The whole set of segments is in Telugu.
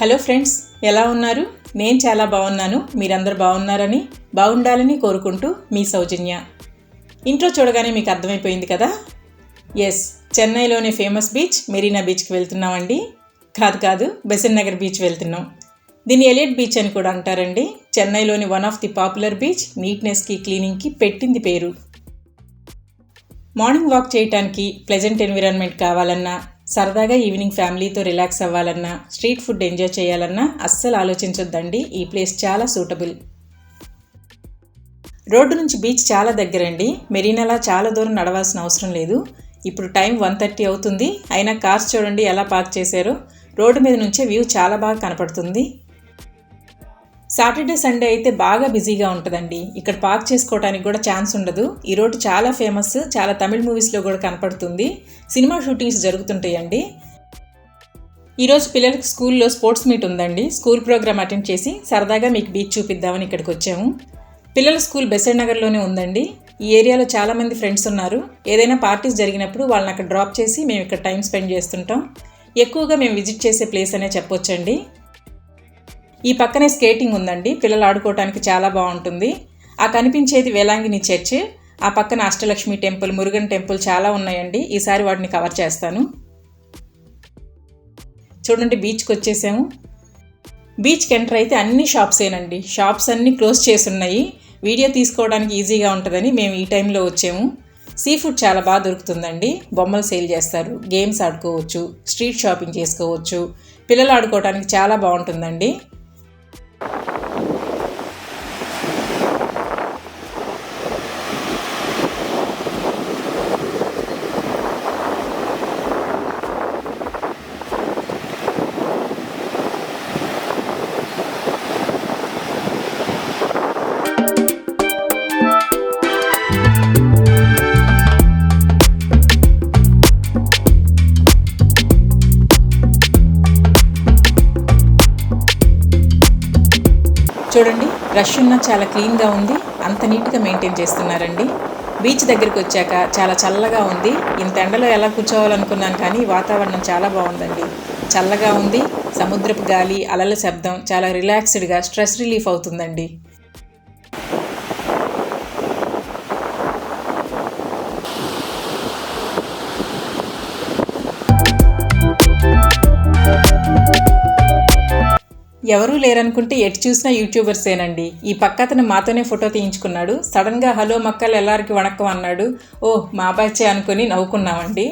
హలో ఫ్రెండ్స్ ఎలా ఉన్నారు? నేను చాలా బాగున్నాను. మీరందరూ బాగున్నారని బాగుండాలని కోరుకుంటూ మీ సౌజన్య. ఇంట్రో చూడగానే మీకు అర్థమైపోయింది కదా? ఎస్ చెన్నైలోని ఫేమస్ బీచ్ మెరీనా బీచ్కి వెళ్తున్నామండి. కాదు కాదు బెసన్ నగర్ బీచ్ వెళ్తున్నాం. దీన్ని ఎలియట్ బీచ్ అని కూడా అంటారండి. చెన్నైలోని one of the popular beach నీట్నెస్కి క్లీనింగ్కి పెట్టింది పేరు. మార్నింగ్ వాక్ చేయడానికి ప్లెజెంట్ ఎన్విరాన్మెంట్ కావాలన్నా సరదాగా ఈవినింగ్ ఫ్యామిలీతో రిలాక్స్ అవ్వాలన్నా స్ట్రీట్ ఫుడ్ ఎంజాయ్ చేయాలన్నా అస్సలు ఆలోచించొద్దండి. ఈ ప్లేస్ చాలా సూటబుల్. రోడ్డు నుంచి బీచ్ చాలా దగ్గరండి. మెరీనాలా చాలా దూరం నడవాల్సిన అవసరం లేదు. ఇప్పుడు టైం వన్ థర్టీ అవుతుంది. అయినా కార్స్ చూడండి ఎలా పార్క్ చేశారో. రోడ్డు మీద నుంచే వ్యూ చాలా బాగా కనపడుతుంది. సాటర్డే సండే అయితే బాగా బిజీగా ఉంటుందండి. ఇక్కడ పార్క్ చేసుకోవడానికి కూడా ఛాన్స్ ఉండదు. ఈ రోడ్డు చాలా ఫేమస్ చాలా తమిళ మూవీస్లో కూడా కనపడుతుంది. సినిమా షూటింగ్స్ జరుగుతుంటాయండి. ఈరోజు పిల్లలకు స్కూల్లో స్పోర్ట్స్ మీట్ ఉందండి. స్కూల్ ప్రోగ్రామ్ అటెండ్ చేసి సరదాగా మీకు బీచ్ చూపిద్దామని ఇక్కడికి వచ్చాము. పిల్లల స్కూల్ బెసెడ్ నగర్లోనే ఉందండి. ఈ ఏరియాలో చాలామంది ఫ్రెండ్స్ ఉన్నారు. ఏదైనా పార్టీస్ జరిగినప్పుడు వాళ్ళని అక్కడ డ్రాప్ చేసి మేము ఇక్కడ టైం స్పెండ్ చేస్తుంటాం. ఎక్కువగా మేము విజిట్ చేసే ప్లేస్ అనే చెప్పొచ్చండి. ఈ పక్కనే స్కేటింగ్ ఉందండి. పిల్లలు ఆడుకోవడానికి చాలా బాగుంటుంది. ఆ కనిపించేది వేలాంగిని చర్చ్. ఆ పక్కన అష్టలక్ష్మి టెంపుల్ మురుగన్ టెంపుల్ చాలా ఉన్నాయండి. ఈసారి వాటిని కవర్ చేస్తాను. చూడండి బీచ్కి వచ్చేసాము. బీచ్కి ఎంటర్ అయితే అన్ని షాప్సేనండి. షాప్స్ అన్నీ క్లోజ్ చేసి ఉన్నాయి వీడియో తీసుకోవడానికి ఈజీగా ఉంటుందని మేము ఈ టైంలో వచ్చాము. సీ ఫుడ్ చాలా బాగా దొరుకుతుందండి. బొమ్మలు సేల్ చేస్తారు. గేమ్స్ ఆడుకోవచ్చు. స్ట్రీట్ షాపింగ్ చేసుకోవచ్చు. పిల్లలు ఆడుకోవడానికి చాలా బాగుంటుందండి. you చూడండి రష్ ఉన్న చాలా క్లీన్గా ఉంది అంత నీట్గా మెయింటైన్ చేస్తున్నారండి. బీచ్ దగ్గరికి వచ్చాక చాలా చల్లగా ఉంది. ఇంత ఎండలో ఎలా కూర్చోవాలనుకున్నాను కానీ వాతావరణం చాలా బాగుందండి. చల్లగా ఉంది సముద్రపు గాలి అలల శబ్దం చాలా రిలాక్స్డ్గా స్ట్రెస్ రిలీఫ్ అవుతుందండి. ఎవరూ లేరనుకుంటే ఎటు చూసినా యూట్యూబర్సేనండి. ఈ పక్క అతను మాతోనే ఫోటో తీయించుకున్నాడు. సడన్గా హలో మక్కలు ఎల్లారికి వణక్కం అన్నాడు. ఓ మా బ్యాచే అనుకుని నవ్వుకున్నామండి.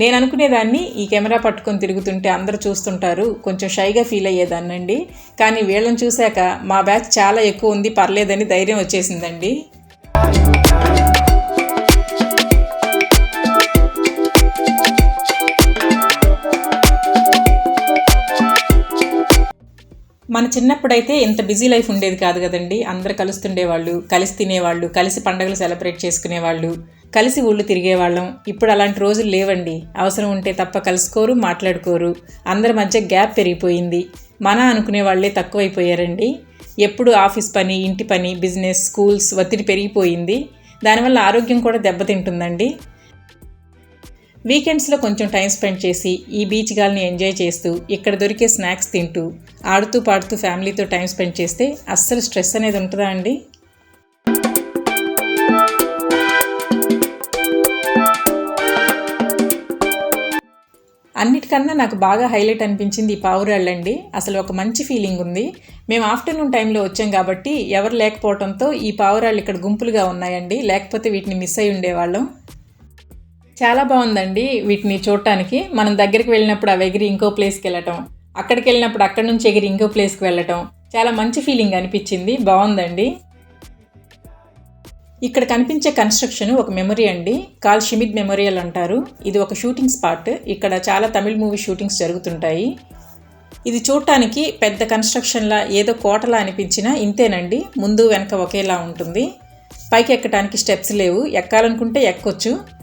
నేను అనుకునేదాన్ని ఈ కెమెరా పట్టుకొని తిరుగుతుంటే అందరూ చూస్తుంటారు. కొంచెం షైగా ఫీల్ అయ్యేదాన్నండి కానీ వీళ్ళని చూశాక మా బ్యాచ్ చాలా ఎక్కువ ఉంది పర్లేదని ధైర్యం వచ్చేసిందండి. మన చిన్నప్పుడైతే ఇంత బిజీ లైఫ్ ఉండేది కాదు కదండి. అందరు కలుస్తుండేవాళ్ళు కలిసి తినేవాళ్ళు కలిసి పండుగలు సెలబ్రేట్ చేసుకునేవాళ్ళు కలిసి ఊళ్ళు తిరిగేవాళ్ళం. ఇప్పుడు అలాంటి రోజులు లేవండి. అవసరం ఉంటే తప్ప కలుసుకోరు మాట్లాడుకోరు. అందరి మధ్య గ్యాప్ పెరిగిపోయింది. మన అనుకునే వాళ్ళే తక్కువైపోయారండి. ఎప్పుడు ఆఫీస్ పని ఇంటి పని బిజినెస్ స్కూల్స్ ఒత్తిడి పెరిగిపోయింది. దానివల్ల ఆరోగ్యం కూడా దెబ్బతింటుందండి. వీకెండ్స్లో కొంచెం టైం స్పెండ్ చేసి ఈ బీచ్ గాల్ని ఎంజాయ్ చేస్తూ ఇక్కడ దొరికే స్నాక్స్ తింటూ ఆడుతూ పాడుతూ ఫ్యామిలీతో టైం స్పెండ్ చేస్తే అస్సలు స్ట్రెస్ అనేది ఉంటుందా అండి? అన్నిటికన్నా నాకు బాగా హైలైట్ అనిపించింది ఈ పావురాళ్ళండి అసలు ఒక మంచి ఫీలింగ్ ఉంది. మేము ఆఫ్టర్నూన్ టైంలో వచ్చాం కాబట్టి ఎవరు లేకపోవడంతో ఈ పావురాళ్ళు ఇక్కడ గుంపులుగా ఉన్నాయండి. లేకపోతే వీటిని మిస్ అయి ఉండేవాళ్ళం చాలా బాగుందండి వీటిని చూడటానికి. మనం దగ్గరికి వెళ్ళినప్పుడు అవి ఎగిరి ఇంకో ప్లేస్కి వెళ్ళటం అక్కడికి వెళ్ళినప్పుడు అక్కడి నుంచి ఎగిరి ఇంకో ప్లేస్కి వెళ్ళటం చాలా మంచి ఫీలింగ్ అనిపించింది. బాగుందండి. ఇక్కడ కనిపించే కన్స్ట్రక్షన్ ఒక మెమరీ అండి. కాల్ షిమిద్ మెమోరియల్ అంటారు. ఇది ఒక షూటింగ్ స్పాట్ ఇక్కడ చాలా తమిళ్ మూవీ షూటింగ్స్ జరుగుతుంటాయి. ఇది చూడటానికి పెద్ద కన్స్ట్రక్షన్లా ఏదో కోటలా అనిపించినా ఇంతేనండి. ముందు వెనక ఒకేలా ఉంటుంది. పైకి ఎక్కడానికి స్టెప్స్ లేవు. ఎక్కాలనుకుంటే ఎక్కొచ్చు.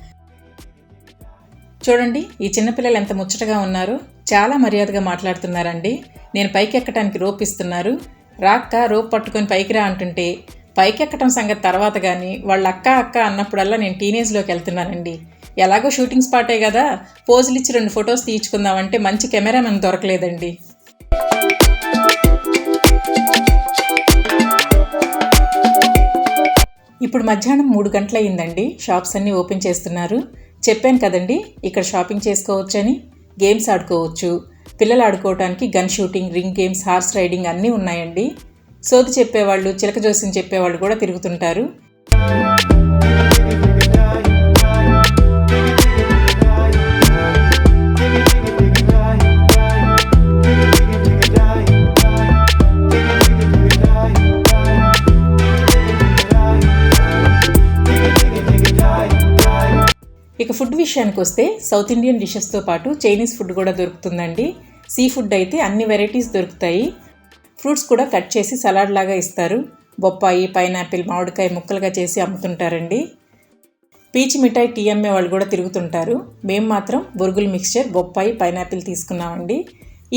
చూడండి ఈ చిన్నపిల్లలు ఎంత ముచ్చటగా ఉన్నారు. చాలా మర్యాదగా మాట్లాడుతున్నారండి. నేను పైకి ఎక్కటానికి రోప్ ఇస్తున్నారు. రాక్క రోప్ పట్టుకొని పైకి రా అంటుంటే పైకెక్కటం సంగతి తర్వాత కానీ వాళ్ళ అక్క అక్క అన్నప్పుడల్లా నేను టీనేజ్లోకి వెళ్తున్నానండి. ఎలాగో షూటింగ్ స్పాటే కదా పోజులు ఇచ్చి రెండు ఫొటోస్ తీయించుకుందామంటే మంచి కెమెరా మనం దొరకలేదండి. ఇప్పుడు మధ్యాహ్నం మూడు గంటలయ్యిందండి. షాప్స్ అన్నీ ఓపెన్ చేస్తున్నారు. చెప్పాను కదండి ఇక్కడ షాపింగ్ చేసుకోవచ్చని గేమ్స్ ఆడుకోవచ్చు. పిల్లలు ఆడుకోవడానికి gun shooting ring games horse riding అన్నీ ఉన్నాయండి. సోది చెప్పేవాళ్ళు చిలక జోసిని చెప్పేవాళ్ళు కూడా తిరుగుతుంటారు. ఫుడ్ విషయానికి వస్తే సౌత్ ఇండియన్ డిషెస్తో పాటు చైనీస్ ఫుడ్ కూడా దొరుకుతుందండి. సీ ఫుడ్ అయితే అన్ని వెరైటీస్ దొరుకుతాయి. ఫ్రూట్స్ కూడా కట్ చేసి సలాడ్ లాగా ఇస్తారు. బొప్పాయి పైనాపిల్ మామిడికాయ ముక్కలుగా చేసి అమ్ముతుంటారండి. పీచ్ మిఠాయి టీ అమ్మే వాళ్ళు కూడా తిరుగుతుంటారు. మేము మాత్రం బొరుగుల మిక్స్చర్ బొప్పాయి పైనాపిల్ తీసుకున్నామండి.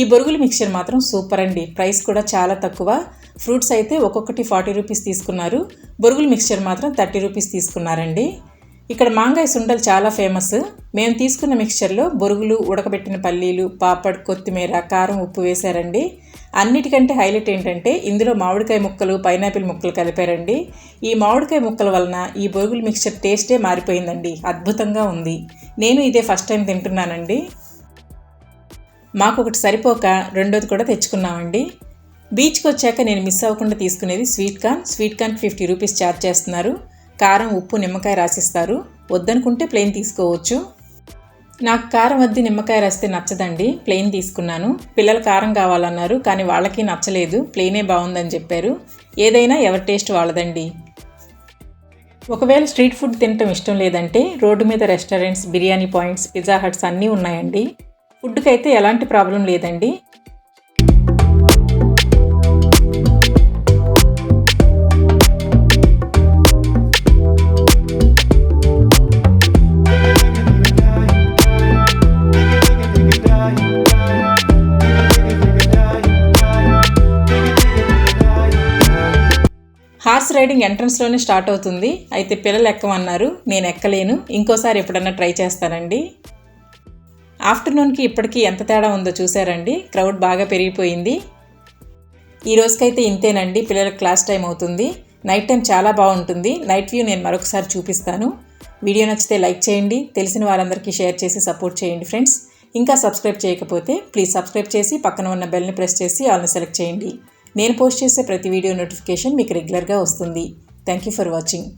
ఈ బొరుగుల మిక్స్చర్ మాత్రం సూపర్ అండి. ప్రైస్ కూడా చాలా తక్కువ. ఫ్రూట్స్ అయితే ఒక్కొక్కటి ఫార్టీ రూపీస్ తీసుకున్నారు. బొరుగుల మిక్స్చర్ మాత్రం థర్టీ రూపీస్ తీసుకున్నారండి. ఇక్కడ మాంగాయ సుండలు చాలా ఫేమస్. మేము తీసుకున్న మిక్చర్లో బొరుగులు ఉడకబెట్టిన పల్లీలు పాపడ్ కొత్తిమీర కారం ఉప్పు వేశారండి అన్నిటికంటే హైలైట్ ఏంటంటే ఇందులో మామిడికాయ ముక్కలు పైనాపిల్ ముక్కలు కలిపారండి. ఈ మామిడికాయ ముక్కల వలన ఈ బొరుగుల మిక్చర్ టేస్టే మారిపోయిందండి. అద్భుతంగా ఉంది. నేను ఇదే ఫస్ట్ టైం తింటున్నానండి. మాకు ఒకటి సరిపోక రెండోది కూడా తెచ్చుకున్నామండి. బీచ్కి వచ్చాక నేను మిస్ అవ్వకుండా తీసుకునేది sweet corn. Sweet corn fifty rupees charge చేస్తున్నారు. కారం ఉప్పు నిమ్మకాయ రాసిస్తారు. వద్దనుకుంటే ప్లెయిన్ తీసుకోవచ్చు. నాకు కారం వద్ది నిమ్మకాయ రాస్తే నచ్చదండి. ప్లెయిన్ తీసుకున్నాను. పిల్లలు కారం కావాలన్నారు కానీ వాళ్ళకి నచ్చలేదు. ప్లెయినే బాగుందని చెప్పారు. ఏదైనా ఎవరి టేస్ట్ వాళ్ళదండి. ఒకవేళ స్ట్రీట్ ఫుడ్ తినటం ఇష్టం లేదంటే రోడ్డు మీద restaurants biryani points pizza huts అన్నీ ఉన్నాయండి. ఫుడ్కి అయితే ఎలాంటి ప్రాబ్లం లేదండి. హార్స్ రైడింగ్ ఎంట్రన్స్లోనే స్టార్ట్ అవుతుంది. అయితే పిల్లలు ఎక్కమన్నారు నేను ఎక్కలేను. ఇంకోసారి ఎప్పుడన్నా ట్రై చేస్తానండి. ఆఫ్టర్నూన్కి ఇప్పటికీ ఎంత తేడా ఉందో చూసారండి క్రౌడ్ బాగా పెరిగిపోయింది. ఈ రోజుకైతే ఇంతేనండి. పిల్లలకు క్లాస్ టైం అవుతుంది. నైట్ టైం చాలా బాగుంటుంది. నైట్ వ్యూ నేను మరొకసారి చూపిస్తాను. వీడియో నచ్చితే లైక్ చేయండి. తెలిసిన వారందరికీ షేర్ చేసి సపోర్ట్ చేయండి ఫ్రెండ్స్. ఇంకా సబ్స్క్రైబ్ చేయకపోతే ప్లీజ్ సబ్స్క్రైబ్ చేసి పక్కన ఉన్న బెల్ని ప్రెస్ చేసి ఆల్ని సెలెక్ట్ చేయండి. నేను పోస్ట్ చేసే ప్రతి వీడియో నోటిఫికేషన్ మీకు రెగ్యులర్గా వస్తుంది. Thank you for watching